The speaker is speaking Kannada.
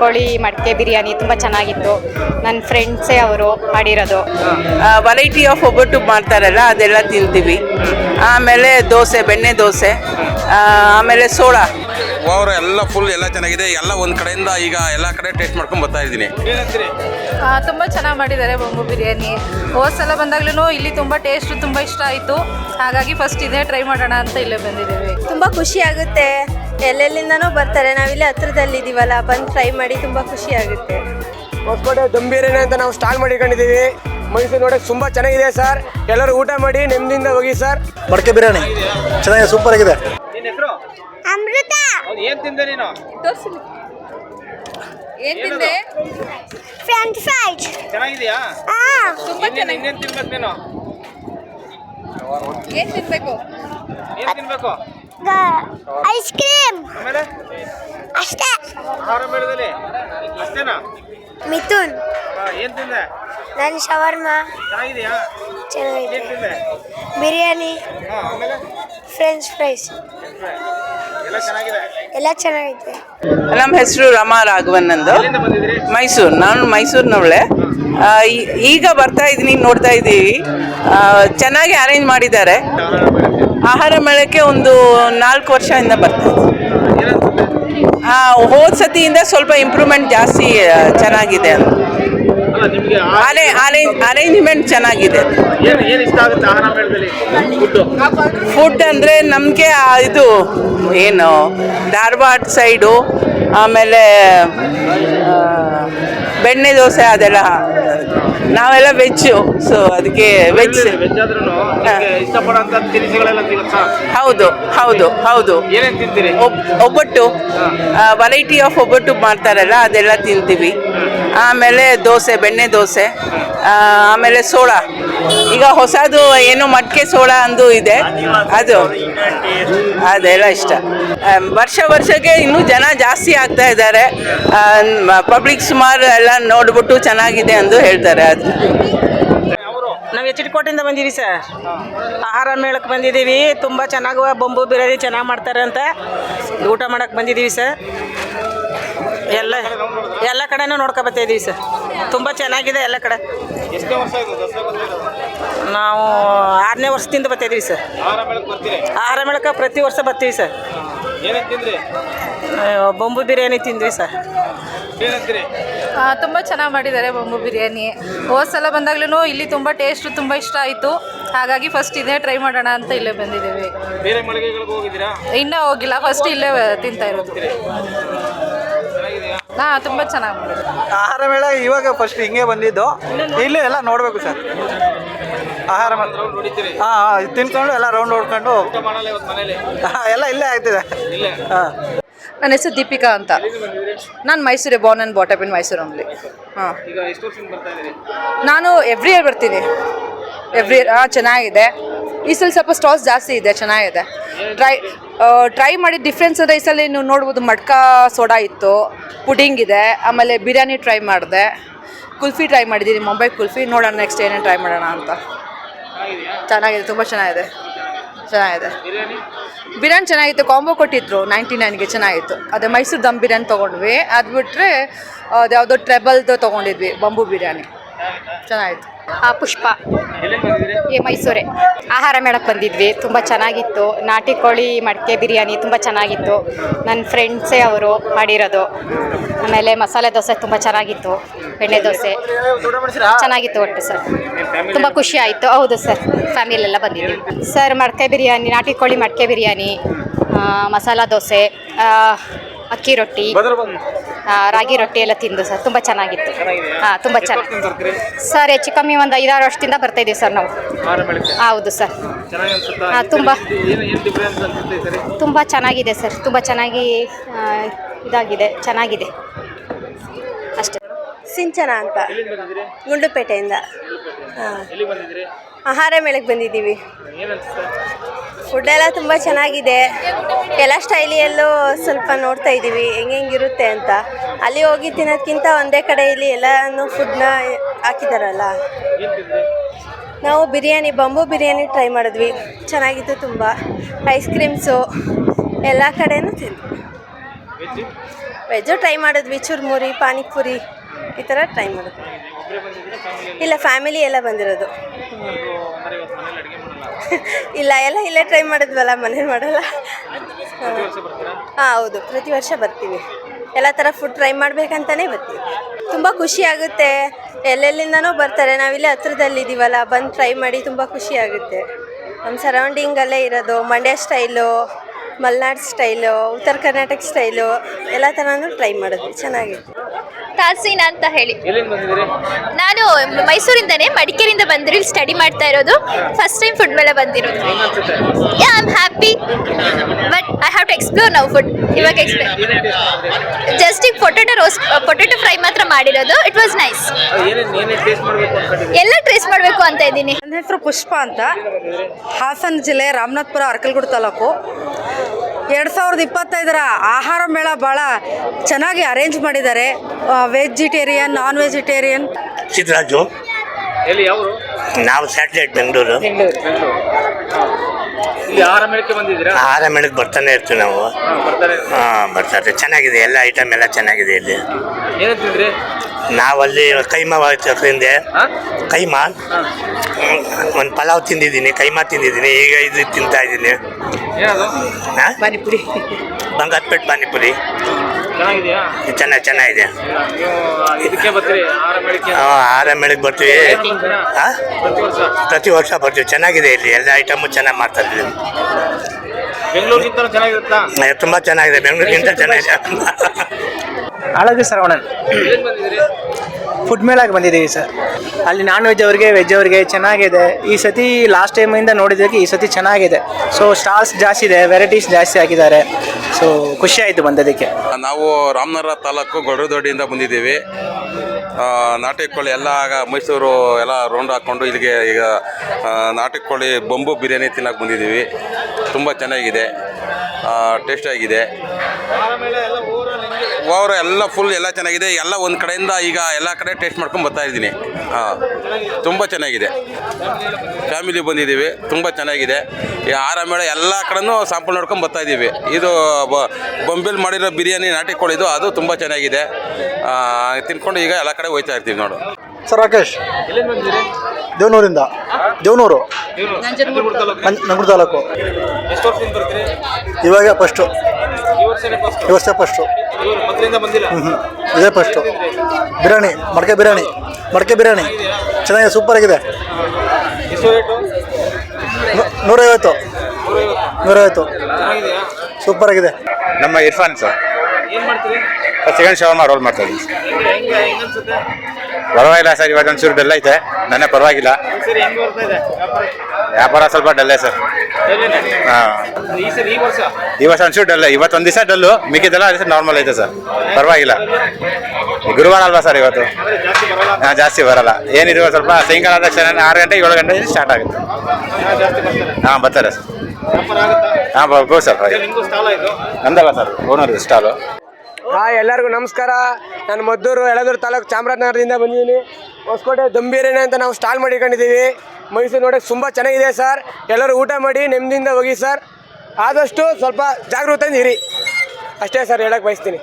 ಕೋಳಿ ಮಡಕೆ ಬಿರಿಯಾನಿ ತುಂಬ ಚೆನ್ನಾಗಿತ್ತು. ನನ್ನ ಫ್ರೆಂಡ್ಸೇ ಅವರು ಮಾಡಿರೋದು. ವೆರೈಟಿ ಆಫ್ ಒಬ್ಬಟ್ಟು ಮಾಡ್ತಾರಲ್ಲ, ಅದೆಲ್ಲ ತಿಂತೀವಿ. ಆಮೇಲೆ ದೋಸೆ, ಬೆಣ್ಣೆ ದೋಸೆ ಆಮೇಲೆ ಸೋಡಾ ಓವರ್ ಎಲ್ಲ ಫುಲ್ ಎಲ್ಲ ಚೆನ್ನಾಗಿದೆ. ಎಲ್ಲ ಒಂದು ಕಡೆಯಿಂದ ಈಗ ಎಲ್ಲ ಕಡೆ ಟೇಸ್ಟ್ ಮಾಡ್ಕೊಂಡು ಬರ್ತಾ ಇದ್ದೀನಿ. ತುಂಬ ಚೆನ್ನಾಗಿ ಮಾಡಿದ್ದಾರೆ ಬೊಂಬು ಬಿರಿಯಾನಿ. ಹೋದ ಸಲ ಬಂದಾಗ್ಲೂ ಇಲ್ಲಿ ತುಂಬ ಟೇಸ್ಟ್ ತುಂಬ ಇಷ್ಟ ಆಯಿತು. ಹಾಗಾಗಿ ಫಸ್ಟ್ ಇದೇ ಟ್ರೈ ಮಾಡೋಣ ಅಂತ ಇಲ್ಲೇ ಬಂದಿದ್ದೀವಿ. ತುಂಬ ಖುಷಿ ಆಗುತ್ತೆ. ಎಲ್ಲೆಲ್ಲಿಂದನೂ ಬರ್ತಾರೆ. ನಾವಿಲ್ಲಿ ಹತ್ರದಲ್ಲಿದ್ದೀವಲ್ಲ ಬಂದು ಟ್ರೈ ಮಾಡಿ ತುಂಬ ಖುಷಿ ಆಗುತ್ತೆ. ಹೊಸಕೋಟೆ ದಮ್ ಬಿರಿಯಾನಿ ಅಂತ ನಾವು ಸ್ಟಾಲ್ ಮಾಡಿಕೊಂಡಿದ್ದೀವಿ. ಮೈಸೂರು ನೋಡೋಕೆ ತುಂಬ ಚೆನ್ನಾಗಿದೆ ಸರ್. ಎಲ್ಲರೂ ಊಟ ಮಾಡಿ ನೆಮ್ಮದಿಯಿಂದ ಹೋಗಿ ಸರ್. ಮಡಕೆ ಬಿರಿಯಾನಿ. ಚೆನ್ನಾಗಿದೆ ಸೂಪರ್ ಆಗಿದೆ. ಅಮೃತ! ಏನ್ ತಿಂದೆ ನೀನು? ಏನು ತಿಂದೆ? ಫ್ರೆಂಚ್ ಫ್ರೈಸ್ ಚೆನ್ನಾಗಿದೆಯಾ? ಹಾ. ತುಂಬಾ ಚೆನ್ನಾಗಿ ಏನು ತಿನ್ಬೇಕು ನೀನು. ಏನು ತಿನ್ಬೇಕು? ಏನ್ ತಿನ್ಬೇಕು? Ice cream. ಆಮೇಲೆ? ಅಷ್ಟೇ. ಆಹಾರ ಮೇಳದಲ್ಲಿ? ಅಷ್ಟೇನಾ? ಮಿಥುನ್. ಏನ್ ತಿಂದೆ? ನಾನು ಶವರ್ಮಾ. ಚೆನ್ನಾಗಿದೆಯಾ? ಚೆನ್ನಾಗಿದೆ ಬಿರಿಯಾನಿ. French fries. ಎಲ್ಲ ಚೆನ್ನಾಗಿದೆ. ಎಲ್ಲ ಚೆನ್ನಾಗಿದೆ ನಮ್ಮ ಹೆಸರು ರಮ ರಾಘವನ್ ಅಂದು ಮೈಸೂರು. ನಾನು ಮೈಸೂರಿನವಳೆ. ಈಗ ಬರ್ತಾ ಇದ್ದೀನಿ ನೋಡ್ತಾ ಇದ್ದೀವಿ. ಚೆನ್ನಾಗಿ ಅರೇಂಜ್ ಮಾಡಿದ್ದಾರೆ. ಆಹಾರ ಮೇಳಕ್ಕೆ ಒಂದು ನಾಲ್ಕು ವರ್ಷದಿಂದ ಬರ್ತಾ ಇದ್ದೀನಿ. ಆ, ಹೋದ ಸತಿಯಿಂದ ಸ್ವಲ್ಪ ಇಂಪ್ರೂವ್ಮೆಂಟ್ ಜಾಸ್ತಿ ಚೆನ್ನಾಗಿದೆ ಅಂತ. ಅಲ್ಲ ನಿಮ್ಗೆ ಆ- ಅರೆ ಅರೇಂಜ್ ಅರೇಂಜ್ಮೆಂಟ್ ಚೆನ್ನಾಗಿದೆ. ಏನ್ ಏನ್ ಇಷ್ಟ ಆಗುತ್ತೆ ಆಹಾರ ಮೇಳದಲ್ಲಿ? ಫುಡ್ ಫುಡ್ ಅಂದರೆ ನಮಗೆ ಇದು ಏನು ಧಾರವಾಡ ಸೈಡು ಆಮೇಲೆ ಬೆಣ್ಣೆ ದೋಸೆ ಅದೆಲ್ಲ. ನಾವೆಲ್ಲ ವೆಜ್ಜು ಸೊ ಅದಕ್ಕೆ ವೆಜ್ ಹೌದು ಹೌದು ಹೌದು. ಒಬ್ಬಟ್ಟು. ವೆರೈಟಿ ಆಫ್ ಒಬ್ಬಟ್ಟು ಮಾಡ್ತಾರಲ್ಲ ಅದೆಲ್ಲ ತಿಂತೀವಿ. ಆಮೇಲೆ ದೋಸೆ, ಬೆಣ್ಣೆ ದೋಸೆ ಆಮೇಲೆ ಸೋಳ. ಈಗ ಹೊಸದು ಏನು ಮಟ್ಕೆ ಸೋಳ ಅಂದು ಇದೆ. ಅದು ಅದೆಲ್ಲ ಇಷ್ಟ. ವರ್ಷ ವರ್ಷಕ್ಕೆ ಇನ್ನೂ ಜನ ಜಾಸ್ತಿ ಆಗ್ತಾ ಇದ್ದಾರೆ. ಪಬ್ಲಿಕ್ ಸುಮಾರು ಎಲ್ಲ ನೋಡ್ಬಿಟ್ಟು ಚೆನ್ನಾಗಿದೆ ಅಂದು ಹೇಳ್ತಾರೆ ಅದು. ನಾವು ಎಚ್ ಡಿ ಕೋಟೆಯಿಂದ ಬಂದೀವಿ ಸರ್. ಆಹಾರ ಮೇಳಕ್ಕೆ ಬಂದಿದ್ದೀವಿ ತುಂಬ ಚೆನ್ನಾಗುವ ಬೊಂಬು, ಬಿರಿಯಾನಿ ಚೆನ್ನಾಗಿ ಮಾಡ್ತಾರೆ ಅಂತ ಊಟ ಮಾಡಕ್ಕೆ ಬಂದಿದ್ದೀವಿ ಸರ್. ಎಲ್ಲ ಎಲ್ಲ ಕಡೆನೂ ನೋಡ್ಕೊ ಇದೀವಿ ಸರ್. ತುಂಬ ಚೆನ್ನಾಗಿದೆ ಎಲ್ಲ ಕಡೆ. ನಾವು ಆರನೇ ವರ್ಷದಿಂದ ಬರ್ತಾಯಿದ್ದೀವಿ ಸರ್. ಆಹಾರ ಮೇಳಕ್ಕೆ ಪ್ರತಿ ವರ್ಷ ಬರ್ತೀವಿ ಸರ್. ಬೊಂಬು ಬಿರಿಯಾನಿ ತಿಂದ್ವಿ ಸರ್. ತುಂಬ ಚೆನ್ನಾಗಿ ಮಾಡಿದ್ದಾರೆ ಬೊಂಬು ಬಿರಿಯಾನಿ. ಹೋದ ಸಲ ಬಂದಾಗ್ಲೂ ಇಲ್ಲಿ ತುಂಬ ಟೇಸ್ಟ್ ತುಂಬ ಇಷ್ಟ ಆಯಿತು. ಹಾಗಾಗಿ ಫಸ್ಟ್ ಇದೇ ಟ್ರೈ ಮಾಡೋಣ ಅಂತ ಇಲ್ಲೇ ಬಂದಿದ್ದೀವಿ. ಬೇರೆ ಮಳಿಗೆಗಳಿಗೆ ಹೋಗಿದ್ದೀರಾ? ಇನ್ನೂ ಹೋಗಿಲ್ಲ ಫಸ್ಟ್ ಇಲ್ಲೇ ತಿಂತಾ ಇರೋದು. ಹಾಂ ತುಂಬ ಚೆನ್ನಾಗಿ ಆಹಾರ ಮೇಳ ಇವಾಗ ಫಸ್ಟ್ ಹಿಂಗೆ ಬಂದಿದ್ದು. ಇಲ್ಲಿ ಎಲ್ಲ ನೋಡಬೇಕು ಸರ್. ಆಹಾರ ಮೇಳ ಹಾಂ ತಿನ್ಕೊಂಡು ಎಲ್ಲ ರೌಂಡ್ ನೋಡ್ಕೊಂಡು. ಎಲ್ಲ ಇಲ್ಲೇ ಆಗ್ತಿದೆ. ಇಲ್ಲೇ ಹಾಂ. ನನ್ನ ಹೆಸರು ದೀಪಿಕಾ ಅಂತ. ನಾನು ಮೈಸೂರೇ born and brought up in Mysuru ಅಂಬ್ಲಿ ಹಾಂ. ಈಗ ಎಷ್ಟು ವರ್ಷದಿಂದ ಬರ್ತಾ ಇದ್ದೀರಿ? ನಾನು ಎವ್ರಿ ಇಯರ್ ಬರ್ತೀನಿ. ಎವ್ರಿ ಇಯರ್ ಹಾಂ ಚೆನ್ನಾಗಿದೆ. ಈ ಸಲ ಸ್ವಲ್ಪ ಸ್ಟಾಸ್ ಜಾಸ್ತಿ ಇದೆ, ಚೆನ್ನಾಗಿದೆ. ಟ್ರೈ ಟ್ರೈ ಮಾಡಿದ ಡಿಫ್ರೆನ್ಸ್ ಅಂದರೆ ಈ ಸಲ ನೀವು ನೋಡ್ಬೋದು, ಮಡ್ಕ ಸೋಡಾ ಇತ್ತು ಪುಡಿಂಗ್ ಇದೆ, ಆಮೇಲೆ ಬಿರಿಯಾನಿ ಟ್ರೈ ಮಾಡಿದೆ. ಕುಲ್ಫಿ ಟ್ರೈ ಮಾಡಿದ್ದೀನಿ ಮುಂಬೈ ಕುಲ್ಫಿ. ನೋಡೋಣ ನೆಕ್ಸ್ಟ್ ಏನೇನು ಟ್ರೈ ಮಾಡೋಣ ಅಂತ. ಚೆನ್ನಾಗಿದೆ, ತುಂಬ ಚೆನ್ನಾಗಿದೆ. ಚೆನ್ನಾಗಿದೆ. ಬಿರಿಯಾನಿ ಬಿರಿಯಾನಿ ಚೆನ್ನಾಗಿತ್ತು ಕಾಂಬೋ ಕೊಟ್ಟಿದ್ರು ನೈಂಟಿ ನೈನ್ಗೆ ಚೆನ್ನಾಗಿತ್ತು. ಅದೇ ಮೈಸೂರು ದಮ್ ಬಿರಿಯಾನಿ ತೊಗೊಂಡ್ವಿ. ಅದು ಬಿಟ್ಟರೆ ಅದು ಯಾವುದೋ ಟ್ರೆಬಲ್ದು ತೊಗೊಂಡಿದ್ವಿ ಬಂಬು ಬಿರಿಯಾನಿ. ಚೆನ್ನಾಗಿತ್ತು. ಪುಷ್ಪ. ಏ ಮೈಸೂರೆ. ಆಹಾರ ಮೇಳಕ್ಕೆ ಬಂದಿದ್ವಿ. ತುಂಬ ಚೆನ್ನಾಗಿತ್ತು. ನಾಟಿ ಕೋಳಿ ಮಡಕೆ ಬಿರಿಯಾನಿ ತುಂಬ ಚೆನ್ನಾಗಿತ್ತು. ನನ್ನ ಫ್ರೆಂಡ್ಸೇ ಅವರು ಮಾಡಿರೋದು. ಆಮೇಲೆ ಮಸಾಲೆ ದೋಸೆ ತುಂಬ ಚೆನ್ನಾಗಿತ್ತು. ಬೆಣ್ಣೆ ದೋಸೆ. ಚೆನ್ನಾಗಿತ್ತು ಒಟ್ಟು ಸರ್. ತುಂಬ ಖುಷಿ ಆಯಿತು. ಹೌದು ಸರ್. ಫ್ಯಾಮಿಲೆಲ್ಲ ಬಂದಿದ್ದೀವಿ. ಸರ್ ಮಡಕೆ ಬಿರಿಯಾನಿ ನಾಟಿ ಕೋಳಿ ಮಡಕೆ ಬಿರಿಯಾನಿ ಆ, ಮಸಾಲ ದೋಸೆ ಆ, ಅಕ್ಕಿ ರೊಟ್ಟಿ. ಆ, ರಾಗಿ ರೊಟ್ಟಿ ಎಲ್ಲ ತಿಂದು ಸರ್ ತುಂಬ ಚೆನ್ನಾಗಿತ್ತು. ಹಾಂ ತುಂಬ ಚೆನ್ನಾಗಿ. ಸರ್ ಹೆಚ್ಚು ಕಮ್ಮಿ ಒಂದು ಐದಾರು ವರ್ಷದಿಂದ ಬರ್ತಾ ಇದ್ದೀವಿ ಸರ್ ನಾವು. ಹೌದು ಸರ್. ಹಾಂ ತುಂಬ. ತುಂಬಾ. ಚೆನ್ನಾಗಿದೆ ಸರ್ ತುಂಬ ಚೆನ್ನಾಗಿ ಇದಾಗಿದೆ ಚೆನ್ನಾಗಿದೆ. ಅಷ್ಟೇ. ಸಿಂಚನ ಅಂತ. ಗುಂಡುಪೇಟೆಯಿಂದ. ಆಹಾರ ಮೇಳಕ್ಕೆ ಬಂದಿದ್ದೀವಿ. ಫುಡ್ ಎಲ್ಲ ತುಂಬ ಚೆನ್ನಾಗಿದೆ. ಎಲ್ಲ ಸ್ಟೈಲಿಯಲ್ಲೂ ಸ್ವಲ್ಪ ನೋಡ್ತಾ ಇದ್ದೀವಿ. ಹೆಂಗೆ ಹೆಂಗಿರುತ್ತೆ ಅಂತ. ಅಲ್ಲಿ ಹೋಗಿ ತಿನ್ನೋದ್ಕಿಂತ ಒಂದೇ ಕಡೆ ಇಲ್ಲಿ ಎಲ್ಲನೂ ಫುಡ್ನ ಹಾಕಿದಾರಲ್ಲ. ನಾವು ಬಿರಿಯಾನಿ ಬಂಬು ಬಿರಿಯಾನಿ ಟ್ರೈ ಮಾಡಿದ್ವಿ. ಚೆನ್ನಾಗಿತ್ತು ತುಂಬ. ಐಸ್ ಕ್ರೀಮ್ಸು ಎಲ್ಲ ಕಡೆನೂ ತಿಂದ್ವಿ. ವೆಜ್ ವೆಜ್ಜು ಟ್ರೈ ಮಾಡಿದ್ವಿ. ಚುರ್ಮುರಿ, ಪಾನಿಪುರಿ ಈ ಥರ ಟ್ರೈ ಮಾಡಿದ್ವಿ. ಇಲ್ಲ ಫ್ಯಾಮಿಲಿ ಎಲ್ಲ ಬಂದಿರೋದು. ಇಲ್ಲ, ಎಲ್ಲ ಇಲ್ಲೇ ಟ್ರೈ ಮಾಡಿದ್ವಲ್ಲ, ಮನೇಲಿ ಮಾಡಲ್ಲ. ಹಾಂ, ಹೌದು, ಪ್ರತಿ ವರ್ಷ ಬರ್ತೀವಿ. ಎಲ್ಲ ಥರ ಫುಡ್ ಟ್ರೈ ಮಾಡಬೇಕಂತಲೇ ಬರ್ತೀವಿ. ತುಂಬ ಖುಷಿ ಆಗುತ್ತೆ. ಎಲ್ಲೆಲ್ಲಿಂದನೂ ಬರ್ತಾರೆ ನಾವಿಲ್ಲೇ ಹತ್ರದಲ್ಲಿದ್ದೀವಲ್ಲ, ಬಂದು ಟ್ರೈ ಮಾಡಿ ತುಂಬ ಖುಷಿ ಆಗುತ್ತೆ. ನಮ್ಮ ಸರೌಂಡಿಂಗಲ್ಲೇ ಇರೋದು, ಮಂಡ್ಯ ಸ್ಟೈಲು ಮಲೆನಾಡು ಸ್ಟೈಲು ಉತ್ತರ ಕರ್ನಾಟಕ ಸ್ಟೈಲು ಎಲ್ಲ ಥರನೂ ಟ್ರೈ ಮಾಡಿದ್ವಿ ಚೆನ್ನಾಗಿತ್ತು ತಾಸೀನಾ ಅಂತ ಹೇಳಿ. ಎಲ್ಲಿಂದ ಬಂದಿದ್ದೀರಿ? ನಾನು ಮೈಸೂರಿಂದನೇ ಮಡಿಕೇರಿಯಿಂದ ಬಂದಿರೋ ಇಲ್ಲಿ ಸ್ಟಡಿ ಮಾಡ್ತಾ ಇರೋದು. ಫಸ್ಟ್ ಟೈಮ್ ಫುಡ್ ಮೇಲೆ ಬಂದಿರೋದು. ಹೆಂಗ್ ಅನ್ಸುತ್ತೆ? Yeah I am happy but I have to explore now food ಇವಾಗ ಎಕ್ಸ್ಪ್ಲೋರ್ ಏನೇನು ಟೇಸ್ಟ್ ಮಾಡಿದ್ರಿ ಜಸ್ಟ್ ಈಗ ಪೊಟೆಟೊ ರೋಸ್ ಪೊಟೊಟೊ ಫ್ರೈ ಮಾತ್ರ ಮಾಡಿರೋದು. ಇಟ್ ವಾಸ್ ನೈಸ್ ಎಲ್ಲ ಏನೇನು ಟೇಸ್ಟ್ ಮಾಡಬೇಕು ಅನ್ಕೊಂಡಿದ್ದೀರಿ? ಎಲ್ಲ ಟ್ರೇಸ್ ಮಾಡಬೇಕು ಅಂತ ಇದ್ದೀನಿ. ನನ್ನ ಹೆಸರು ಪುಷ್ಪ ಅಂತ. ಹಾಸನ ಜಿಲ್ಲೆ ರಾಮನಾಥ್ಪುರ ಅರ್ಕಲ್ಗೂಡು ತಾಲೂಕು. ಎರಡು ಸಾವಿರದ ಇಪ್ಪತ್ತೈದರ ಆಹಾರ ಮೇಳ ಭಾಳ ಚೆನ್ನಾಗಿ ಅರೇಂಜ್ ಮಾಡಿದ್ದಾರೆ. ವೆಜಿಟೇರಿಯನ್ ನಾನ್ ವೆಜಿಟೇರಿಯನ್ ಚಿತ್ರರಾಜು ಎಲ್ಲಿ ಯಾವರು? ನಾವು ಸ್ಯಾಟಲೈಟ್ ಬೆಂಗಳೂರು ಆಹಾರ ಮೇಳಕ್ಕೆ ಬಂದಿದ್ದೀರಾ? ಆಹಾರ ಮೇಳಕ್ಕೆ ಬರ್ತಾನೆ ಇರ್ತೀವಿ ನಾವು. ಹಾಂ ಬರ್ತಾರೆ. ಚೆನ್ನಾಗಿದೆ. ಎಲ್ಲ ಐಟಮ್ ಎಲ್ಲ ಚೆನ್ನಾಗಿದೆ ಇಲ್ಲಿ. ತಿಂದ್ರಿ? ನಾವಲ್ಲಿ ಕೈಮಾ ತಿಂದೆ ಹಾಂ ಕೈಮಾ? ಒಂದು ಪಲಾವ್ ತಿಂದಿದ್ದೀನಿ ಕೈಮಾ ತಿಂದಿದ್ದೀನಿ ಈಗ ಇದು ತಿಂತಾ ಇದ್ದೀನಿ. ಪಾನಿಪುರಿ. ಬಂಗಾರಪೇಟ್ ಪಾನಿಪುರಿ. ಚೆನ್ನಾಗಿದೆಯಾ? ಚೆನ್ನಾಗಿ ಚೆನ್ನಾಗಿದೆ. ನೀವು ಇದಕ್ಕೆ ಬರ್ತೀರಿ ಆಹಾರ ಮೇಳಕ್ಕೆ? ಬರ್ತೀವಿ. ಹಾಂ ಪ್ರತಿ ವರ್ಷ? ಪ್ರತಿ ವರ್ಷ ಬರ್ತೀವಿ. ಚೆನ್ನಾಗಿದೆ ಇಲ್ಲಿ. ಎಲ್ಲ ಐಟಮು ಚೆನ್ನಾಗಿ ಮಾಡ್ತಾರೆ ಇಲ್ಲಿ ಬೆಂಗಳೂರಿಗಿಂತ ಚೆನ್ನಾಗಿರುತ್ತಾ? ತುಂಬ ಚೆನ್ನಾಗಿದೆ. ಬೆಂಗಳೂರಿಗಿಂತ ಚೆನ್ನಾಗಿದೆ. ಅಳಗಿ ಸರವಣನ್ ಫುಡ್ ಮೇಲಾಗಿ ಬಂದಿದ್ದೀವಿ ಸರ್. ಅಲ್ಲಿ ನಾನ್ ವೆಜ್ ಅವ್ರಿಗೆ ವೆಜ್ ಅವ್ರಿಗೆ ಚೆನ್ನಾಗಿದೆ. ಈ ಸತಿ ಲಾಸ್ಟ್ ಟೈಮಿಂದ ನೋಡಿದ್ದಕ್ಕೆ ಈ ಸತಿ ಚೆನ್ನಾಗಿದೆ. ಸೊ ಸ್ಟಾಲ್ಸ್ ಜಾಸ್ತಿ ಇದೆ ವೆರೈಟೀಸ್ ಜಾಸ್ತಿ ಆಗಿದ್ದಾರೆ ಸೊ ಖುಷಿ ಆಯಿತು ಬಂದದಕ್ಕೆ ನಾವು ರಾಮನಗರ ತಾಲೂಕು ಗೊಡ್ರದೊಡ್ಡಿಯಿಂದ ಬಂದಿದ್ದೀವಿ. ನಾಟಿ ಕೋಳಿ ಎಲ್ಲ ಆಗ ಮೈಸೂರು ಎಲ್ಲ ರೌಂಡ್ ಹಾಕ್ಕೊಂಡು ಇಲ್ಲಿಗೆ ಈಗ ನಾಟಿ ಕೋಳಿ ಬೊಂಬು ಬಿರಿಯಾನಿ ತಿನ್ನಕ್ಕೆ ಬಂದಿದ್ದೀವಿ. ತುಂಬ ಚೆನ್ನಾಗಿದೆ. ಟೇಸ್ಟ್ ಆಗಿದೆ. ಓವರ್ ಎಲ್ಲ ಫುಲ್ ಎಲ್ಲ ಚೆನ್ನಾಗಿದೆ. ಎಲ್ಲ ಒಂದು ಕಡೆಯಿಂದ ಈಗ ಎಲ್ಲ ಕಡೆ ಟೇಸ್ಟ್ ಮಾಡ್ಕೊಂಡು ಬರ್ತಾ ಇದ್ದೀನಿ. ಹಾಂ ತುಂಬ ಚೆನ್ನಾಗಿದೆ. ಫ್ಯಾಮಿಲಿ ಬಂದಿದ್ದೀವಿ ತುಂಬ ಚೆನ್ನಾಗಿದೆ. ಈ ಆಹಾರ ಮೇಳ ಎಲ್ಲ ಕಡೆನೂ ಸಾಂಪಲ್ ನೋಡ್ಕೊಂಡು ಬರ್ತಾ ಇದ್ದೀವಿ. ಇದು ಬ- ಬೊಂಬೆಲ್ ಮಾಡಿರೋ ಬಿರಿಯಾನಿ ನಾಟಿ ಕೋಳಿದು ಅದು ತುಂಬ ಚೆನ್ನಾಗಿದೆ. ಆ, ತಿನ್ಕೊಂಡು ಈಗ ಎಲ್ಲ ಕಡೆ ಹೋಯ್ತಾ ಇರ್ತೀವಿ ನೋಡು. ಸರ್ ರಾಕೇಶ್. ದೇವನೂರಿಂದ. ದೇವನೂರು. ನಂಜನಗೂಡು ತಾಲೂಕು. ಇವಾಗ ಫಸ್ಟು ಈ ವರ್ಷ ಫಸ್ಟು ಬಂದಿಲ್ಲ. ಇದೇ ಫಸ್ಟು ಬಿರಿಯಾನಿ ಮಡಕೆ ಬಿರಿಯಾನಿ ಮಡಕೆ ಬಿರಿಯಾನಿ. ಚೆನ್ನಾಗಿದೆ ಸೂಪರ್ ಆಗಿದೆ. ಎಷ್ಟು ರೇಟು ನೂ- ನೂರೈವತ್ತು. ನೂರೈವತ್ತು. ಚೆನ್ನಾಗಿದೆಯಾ? ಸೂಪರ್ ಆಗಿದೆ. ನಮ್ಮ Irfan sir. Second shawarma roll ಮಾಡ್ತಾ ಇದ್ದೀನಿ. ಪರವಾಗಿಲ್ಲ ಸರ್ ಇವಾಗ ಒಂಚೂರು ಬೆಲ್ಲ ಐತೆ. ನನ್ನ ಪರವಾಗಿಲ್ಲ. ವ್ಯಾಪಾರ ಸ್ವಲ್ಪ ಡಲ್ಲೇ ಸರ್? ಹಾಂ. ಈ ಸರಿ ಈ ವರ್ಷ? ಈ ವರ್ಷ ಒಂಚೂರು ಡಲ್ ಇವತ್ತೊಂದು ದಿವಸ ಡಲ್ಲು. ಮಿಕ್ಕಿದ್ದೆಲ್ಲ ಅದೇ ನಾರ್ಮಲ್ ಐತೆ ಸರ್. ಪರವಾಗಿಲ್ಲ. ಗುರುವಾರ ಅಲ್ವಾ ಸರ್ ಇವತ್ತು? ಅಂದ್ರೆ ಜಾಸ್ತಿ ಬರಲ್ಲ? ಹಾಂ ಜಾಸ್ತಿ ಬರಲ್ಲ. ಏನಿರುವ ಸ್ವಲ್ಪ ಸಾಯಂಕಾಲ ಆದ ತಕ್ಷಣ ಆರು ಗಂಟೆ ಏಳು ಗಂಟೆ ಸ್ಟಾರ್ಟ್ ಆಗುತ್ತೆ. ಜನ ಜಾಸ್ತಿ ಬರ್ತಾರೆ. ಹಾಂ ಬರ್ತಾರೆ ಸರ್. ಹಾಂ ಬರ್ಬೋದು ಸರ್ ನಂದಲ್ಲ ಸರ್ ಓನರ್ ಸ್ಟಾಲು ಹಾಯ್ ಎಲ್ಲರಿಗೂ ನಮಸ್ಕಾರ. ನಾನು ಮದ್ದೂರು ಎಳದೂರು ತಾಲೂಕು ಚಾಮರಾಜನಗರದಿಂದ ಬಂದಿದ್ದೀನಿ. ಹೊಸಕೋಟೆ ದಮ್ ಬಿರಿಯಾನಿ ಅಂತ ನಾವು ಸ್ಟಾಲ್ ಮಾಡಿಕೊಂಡಿದ್ದೀವಿ. ಮೈಸೂರು ನೋಡೋಕೆ ತುಂಬ ಚೆನ್ನಾಗಿದೆ ಸರ್. ಎಲ್ಲರೂ ಊಟ ಮಾಡಿ ನೆಮ್ಮದಿಯಿಂದ ಹೋಗಿ ಸರ್. ಆದಷ್ಟು ಸ್ವಲ್ಪ ಜಾಗೃತಿಯಿಂದ ಇರಿ. ಅಷ್ಟೇ ಸರ್ ಹೇಳಕ್ಕೆ ಬಯಸ್ತೀನಿ.